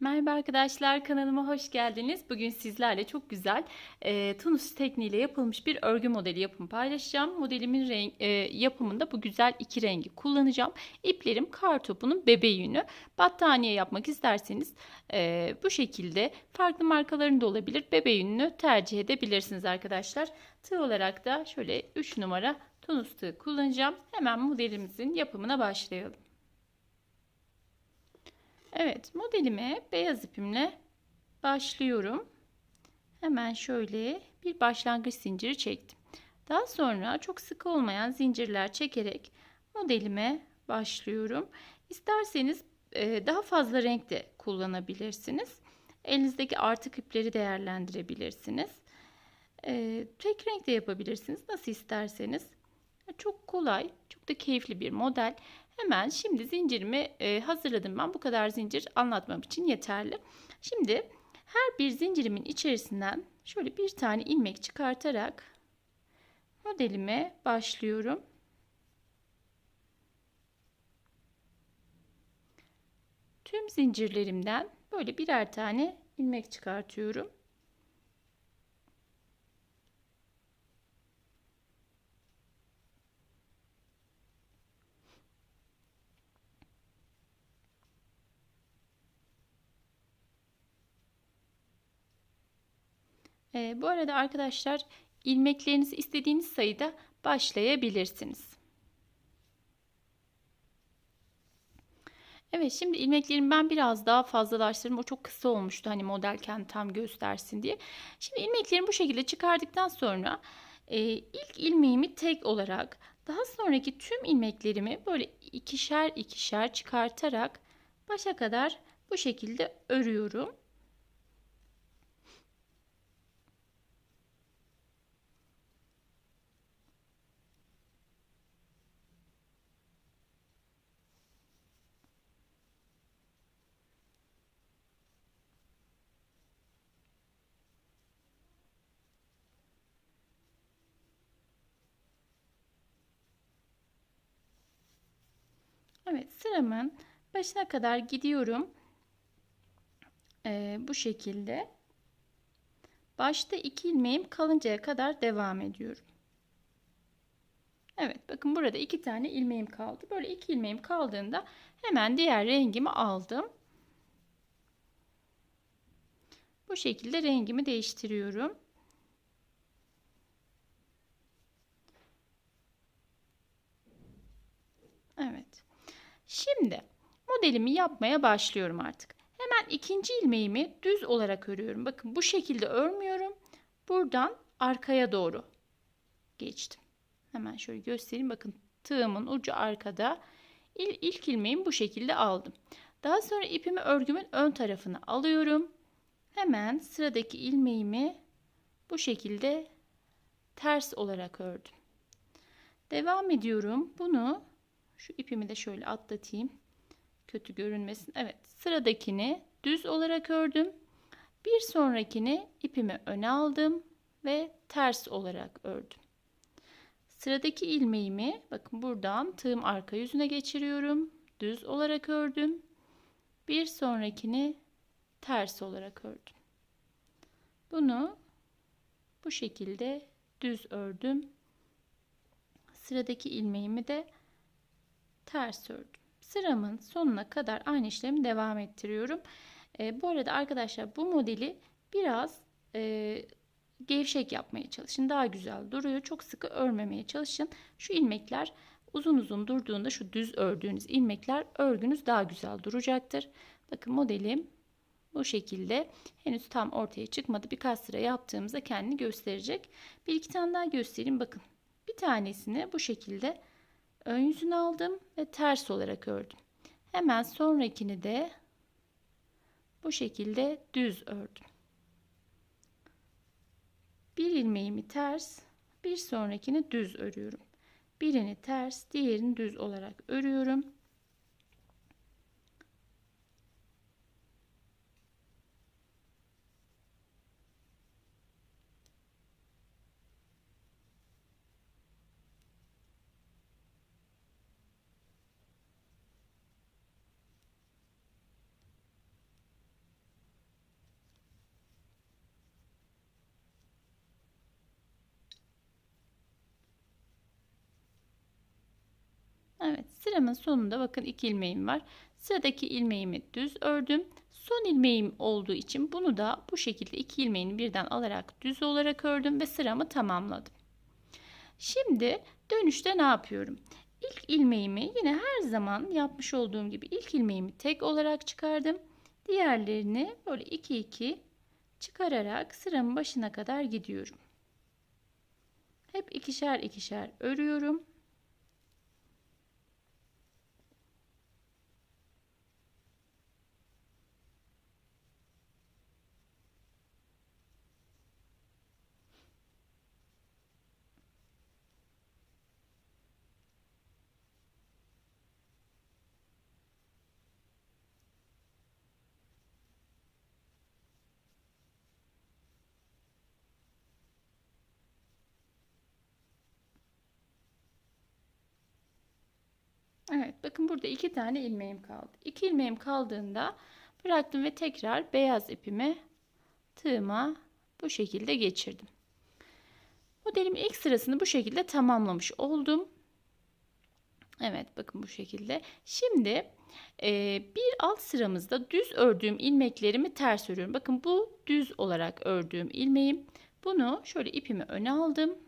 Merhaba arkadaşlar kanalıma hoş geldiniz. Bugün sizlerle çok güzel e, tunus tekniğiyle yapılmış bir örgü modeli yapımı paylaşacağım. Modelimin renk, e, yapımında bu güzel iki rengi kullanacağım. İplerim kar topunun bebe yünü. Battaniye yapmak isterseniz e, bu şekilde farklı markaların da olabilir. Bebe yününü tercih edebilirsiniz arkadaşlar. Tığ olarak da şöyle 3 numara tunus tığ kullanacağım. Hemen modelimizin yapımına başlayalım. Evet modelime beyaz ipimle başlıyorum. Hemen şöyle bir başlangıç zinciri çektim. Daha sonra çok sık olmayan zincirler çekerek modelime başlıyorum. İsterseniz e, daha fazla renk de kullanabilirsiniz. Elinizdeki artık ipleri değerlendirebilirsiniz. E, tek renk de yapabilirsiniz. Nasıl isterseniz. Çok kolay, çok da keyifli bir model. Hemen şimdi zincirimi e, hazırladım ben. Bu kadar zincir anlatmam için yeterli. Şimdi her bir zincirimin içerisinden şöyle bir tane ilmek çıkartarak modelime başlıyorum. Tüm zincirlerimden böyle birer tane ilmek çıkartıyorum. E, bu arada arkadaşlar ilmeklerinizi istediğiniz sayıda başlayabilirsiniz. Evet şimdi ilmeklerimi ben biraz daha fazlalaştırdım. O çok kısa olmuştu hani modelken tam göstersin diye. Şimdi ilmeklerimi bu şekilde çıkardıktan sonra e, ilk ilmeğimi tek olarak daha sonraki tüm ilmeklerimi böyle ikişer ikişer çıkartarak başa kadar bu şekilde örüyorum. Evet sıramın başına kadar gidiyorum. Ee, bu şekilde. Başta iki ilmeğim kalıncaya kadar devam ediyorum. Evet bakın burada iki tane ilmeğim kaldı. Böyle iki ilmeğim kaldığında hemen diğer rengimi aldım. Bu şekilde rengimi değiştiriyorum. Evet. Şimdi modelimi yapmaya başlıyorum artık. Hemen ikinci ilmeğimi düz olarak örüyorum. Bakın bu şekilde örmüyorum. Buradan arkaya doğru geçtim. Hemen şöyle göstereyim. Bakın tığımın ucu arkada. İl, ilk ilmeğimi bu şekilde aldım. Daha sonra ipimi örgümün ön tarafına alıyorum. Hemen sıradaki ilmeğimi bu şekilde ters olarak ördüm. Devam ediyorum. Bunu şu ipimi de şöyle atlatayım. Kötü görünmesin. Evet sıradakini düz olarak ördüm. Bir sonrakini ipimi öne aldım ve ters olarak ördüm. Sıradaki ilmeğimi bakın buradan tığım arka yüzüne geçiriyorum. Düz olarak ördüm. Bir sonrakini ters olarak ördüm. Bunu bu şekilde düz ördüm. Sıradaki ilmeğimi de ters ördüm. Sıramın sonuna kadar aynı işlemi devam ettiriyorum. E, bu arada arkadaşlar bu modeli biraz e, gevşek yapmaya çalışın. Daha güzel duruyor. Çok sıkı örmemeye çalışın. Şu ilmekler uzun uzun durduğunda şu düz ördüğünüz ilmekler örgünüz daha güzel duracaktır. Bakın modelim bu şekilde henüz tam ortaya çıkmadı. Birkaç sıra yaptığımızda kendini gösterecek. Bir iki tane daha göstereyim. Bakın bir tanesini bu şekilde ön yüzünü aldım ve ters olarak ördüm. Hemen sonrakini de bu şekilde düz ördüm. Bir ilmeğimi ters, bir sonrakini düz örüyorum. Birini ters, diğerini düz olarak örüyorum. Evet sıramın sonunda bakın iki ilmeğim var. Sıradaki ilmeğimi düz ördüm. Son ilmeğim olduğu için bunu da bu şekilde iki ilmeğini birden alarak düz olarak ördüm ve sıramı tamamladım. Şimdi dönüşte ne yapıyorum? İlk ilmeğimi yine her zaman yapmış olduğum gibi ilk ilmeğimi tek olarak çıkardım. Diğerlerini böyle iki iki çıkararak sıramın başına kadar gidiyorum. Hep ikişer ikişer örüyorum. Evet bakın burada iki tane ilmeğim kaldı. İki ilmeğim kaldığında bıraktım ve tekrar beyaz ipimi tığıma bu şekilde geçirdim. Modelimin ilk sırasını bu şekilde tamamlamış oldum. Evet bakın bu şekilde. Şimdi e, bir alt sıramızda düz ördüğüm ilmeklerimi ters örüyorum. Bakın bu düz olarak ördüğüm ilmeğim. Bunu şöyle ipimi öne aldım.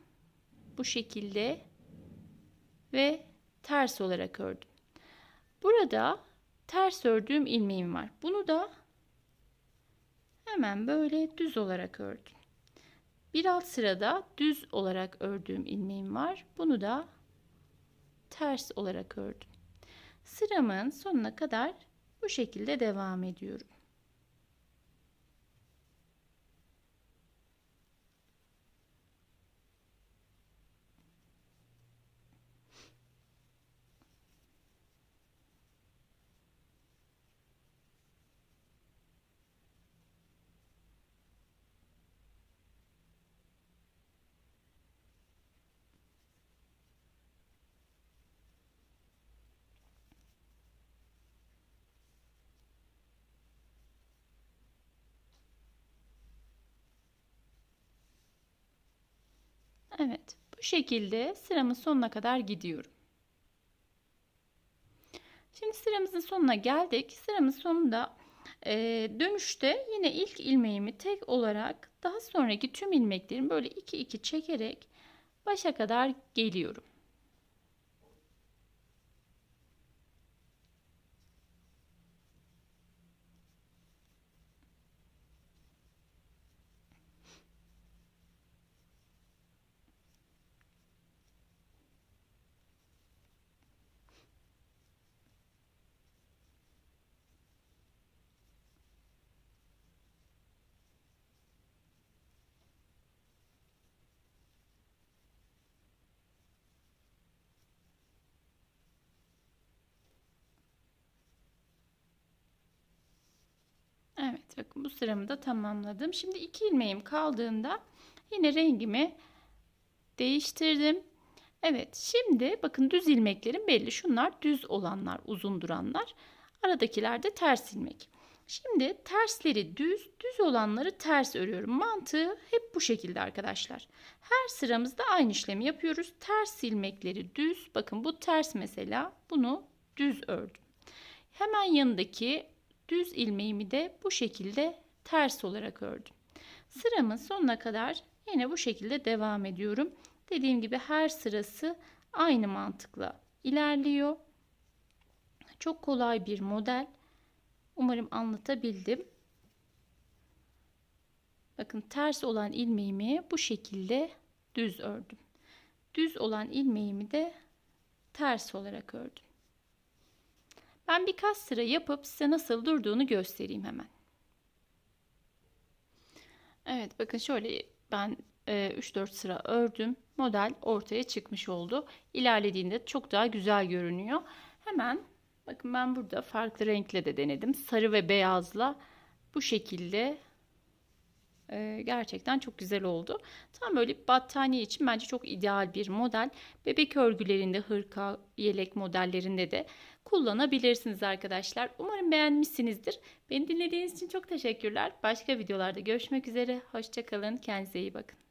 Bu şekilde ve ters olarak ördüm. Burada ters ördüğüm ilmeğim var. Bunu da hemen böyle düz olarak ördüm. Bir alt sırada düz olarak ördüğüm ilmeğim var. Bunu da ters olarak ördüm. Sıramın sonuna kadar bu şekilde devam ediyorum. Evet, bu şekilde sıramın sonuna kadar gidiyorum. Şimdi sıramızın sonuna geldik. Sıramın sonunda e, dönüşte yine ilk ilmeğimi tek olarak daha sonraki tüm ilmeklerimi böyle iki iki çekerek başa kadar geliyorum. Evet bakın bu sıramı da tamamladım. Şimdi iki ilmeğim kaldığında yine rengimi değiştirdim. Evet şimdi bakın düz ilmeklerim belli. Şunlar düz olanlar uzun duranlar. Aradakiler de ters ilmek. Şimdi tersleri düz, düz olanları ters örüyorum. Mantığı hep bu şekilde arkadaşlar. Her sıramızda aynı işlemi yapıyoruz. Ters ilmekleri düz. Bakın bu ters mesela. Bunu düz ördüm. Hemen yanındaki düz ilmeğimi de bu şekilde ters olarak ördüm. Sıramın sonuna kadar yine bu şekilde devam ediyorum. Dediğim gibi her sırası aynı mantıkla ilerliyor. Çok kolay bir model. Umarım anlatabildim. Bakın ters olan ilmeğimi bu şekilde düz ördüm. Düz olan ilmeğimi de ters olarak ördüm. Ben birkaç sıra yapıp size nasıl durduğunu göstereyim hemen. Evet bakın şöyle ben 3-4 e, sıra ördüm. Model ortaya çıkmış oldu. İlerlediğinde çok daha güzel görünüyor. Hemen bakın ben burada farklı renkle de denedim. Sarı ve beyazla bu şekilde e, gerçekten çok güzel oldu. Tam böyle battaniye için bence çok ideal bir model. Bebek örgülerinde, hırka, yelek modellerinde de kullanabilirsiniz arkadaşlar. Umarım beğenmişsinizdir. Beni dinlediğiniz için çok teşekkürler. Başka videolarda görüşmek üzere. Hoşçakalın. Kendinize iyi bakın.